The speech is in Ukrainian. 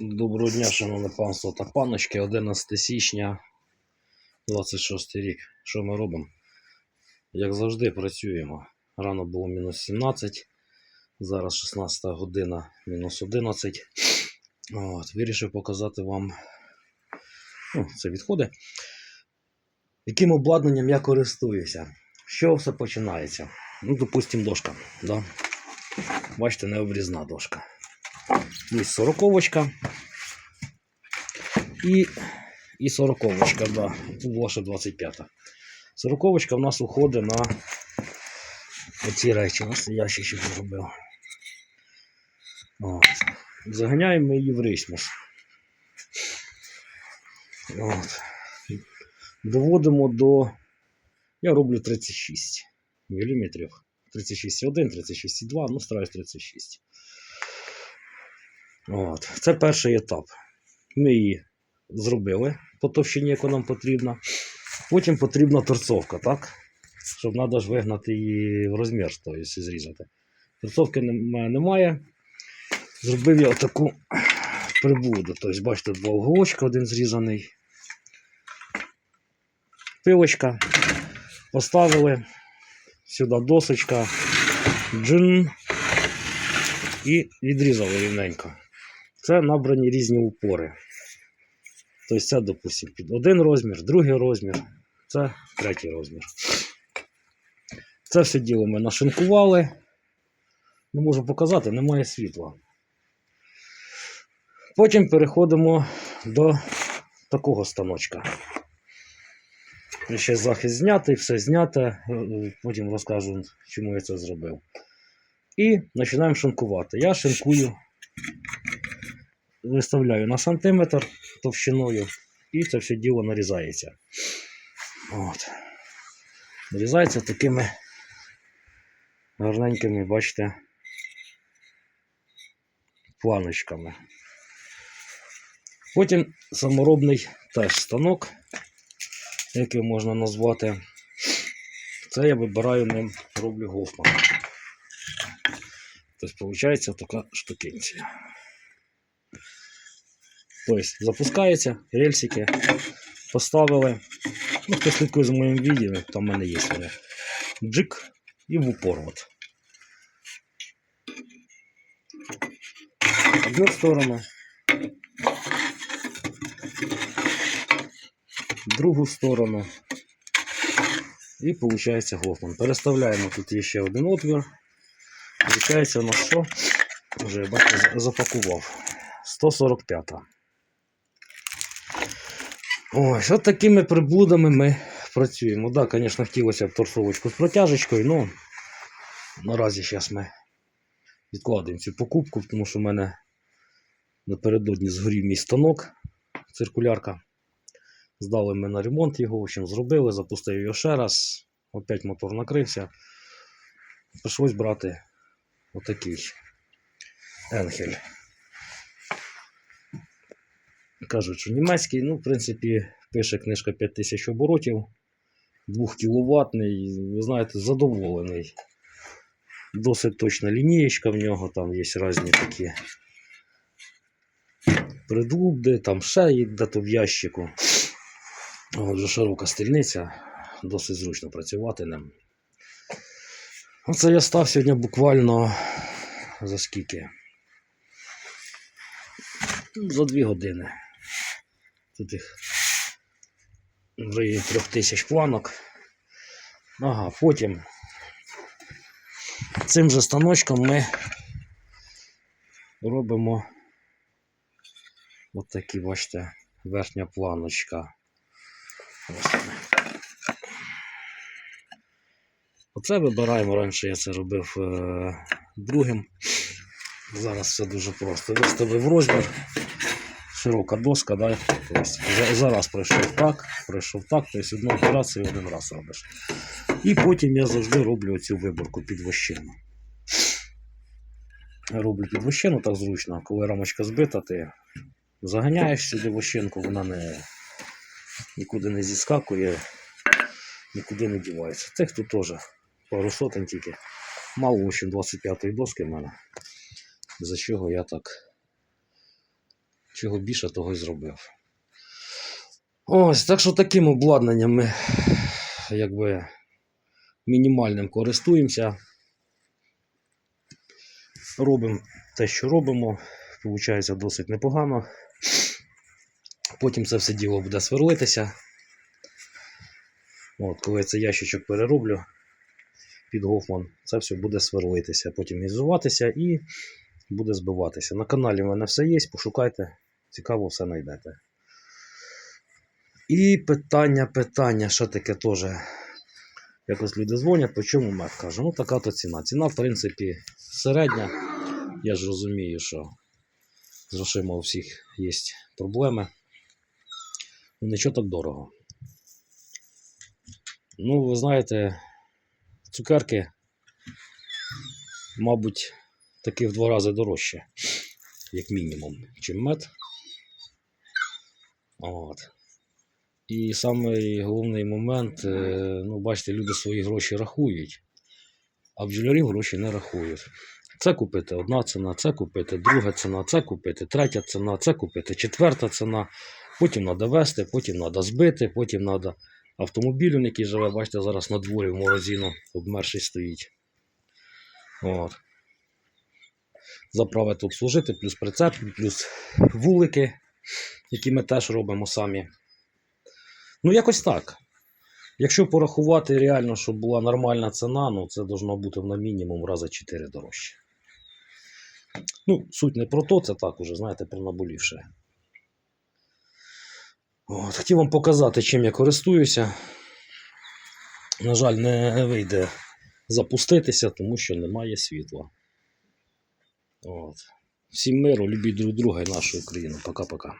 Доброго дня, шановне панство та паночки. 11 січня 26 рік. Що ми робимо? Як завжди, працюємо. Рано було мінус 17, зараз 16 година мінус 11. От, вирішив показати вам ну, це відходи. Яким обладнанням я користуюся? Чого все починається? Ну, допустимо, дошка. Да? Бачите, не обрізна дошка. Є сороковочка. І, і сороковочка, да. Тут була ще 25-та. Сороковочка в нас уходить на оці речі. Ось я ще ще зробив. От. Заганяємо її в рисмус. От. Доводимо до. Я роблю 36 мм. 36,1, 36,2, ну стараюсь 36. От. Це перший етап. Ми її зробили по товщині, яка нам потрібна. Потім потрібна торцовка, так? Щоб треба ж вигнати її в розмір, тобто зрізати. Торцовки немає. Зробив я отаку прибуду. Тобто, бачите, два уголочка, один зрізаний. Пилочка. Поставили. Сюди досочка. Джин. І відрізали рівненько. Це набрані різні упори. Тобто це, допустимо, під один розмір, другий розмір, це третій розмір. Це все діло ми нашинкували. Не можу показати, немає світла. Потім переходимо до такого станочка. Ще захист знятий, все знято. е, е, Потім розкажу, чому я це зробив. І починаємо шинкувати. Я шинкую, виставляю на сантиметр товщиною, і це все діло нарізається. От. Нарізається такими гарненькими, бачите, планочками. Потім саморобний теж станок, який можна назвати. Це я вибираю ним, роблю Гофман. Тобто, виходить така штукенція. Тобто, запускається, рельсики поставили. Ну, хто слідкує за моїм відео, там в мене є вони. Джик і в упор. От. Одну сторону. Другу сторону. І виходить Гофман. Переставляємо тут є ще один отвір. Получається у нас що? Вже бачите, запакував. 145. Ось, от такими приблудами ми працюємо. Так, да, звісно, хотілося б торсовочку з протяжечкою, але наразі зараз ми відкладемо цю покупку, тому що в мене напередодні згорів мій станок, циркулярка. Здали ми на ремонт його, в общем, зробили, запустив його ще раз. Опять мотор накрився. Прийшлось брати отакий Енхель. Кажуть, що німецький, ну, в принципі, пише книжка 5000 оборотів, 2 кіловатний, ви знаєте, задоволений. Досить точна лінієчка в нього, там є різні такі придлуби, там ще є де-то в ящику. Отже, широка стільниця, досить зручно працювати ним. Оце я став сьогодні буквально за скільки? За дві години. Тут їх в районі трьох тисяч планок. Ага, потім цим же станочком ми робимо от такі, бачите, верхня планочка. Оце вибираємо. Раніше я це робив е, другим. Зараз все дуже просто. Виставив розмір. Широка доска, да? тобто, за- зараз пройшов так, пройшов так, тобто одну операцію один раз робиш. І потім я завжди роблю цю виборку під вощину. Роблю під вощину так зручно, коли рамочка збита, ти заганяєш сюди вощинку, вона не, нікуди не зіскакує, нікуди не дівається. Цих тут теж пару сотень тільки. Мало, в общем, 25-ї доски в мене. За чого я так чого більше, того й зробив. Ось, так що таким обладнанням ми якби мінімальним користуємося. Робимо те, що робимо. Получається досить непогано. Потім це все діло буде сверлитися. От, коли я цей ящичок перероблю під Гофман, це все буде сверлитися, потім ізуватися і буде збиватися. На каналі в мене все є, пошукайте, цікаво все знайдете. І питання, питання, що таке теж. Якось люди дзвонять, по чому мед кажу, ну така то ціна. Ціна, в принципі, середня. Я ж розумію, що з грошима у всіх є проблеми. Ну, нічого так дорого. Ну, ви знаєте, цукерки, мабуть, таки в два рази дорожче, як мінімум, чим мед. От. І самий головний момент, е, ну, бачите, люди свої гроші рахують, а бджолярів гроші не рахують. Це купити одна ціна, це купити друга ціна, це купити третя ціна, це купити четверта ціна. Потім треба вести, потім треба збити, потім треба автомобілю, який живе, бачите, зараз на дворі в морозину обмерший стоїть. От. Заправити обслужити, плюс прицеп, плюс вулики, які ми теж робимо самі. Ну, якось так. Якщо порахувати реально, щоб була нормальна ціна, ну це должно бути на мінімум рази 4 дорожче. Ну, суть не про то, це так уже, знаєте, про наболівше. От, хотів вам показати, чим я користуюся. На жаль, не вийде запуститися, тому що немає світла. От. Всім миру, любіть друг друга і нашу Україну. Пока-пока.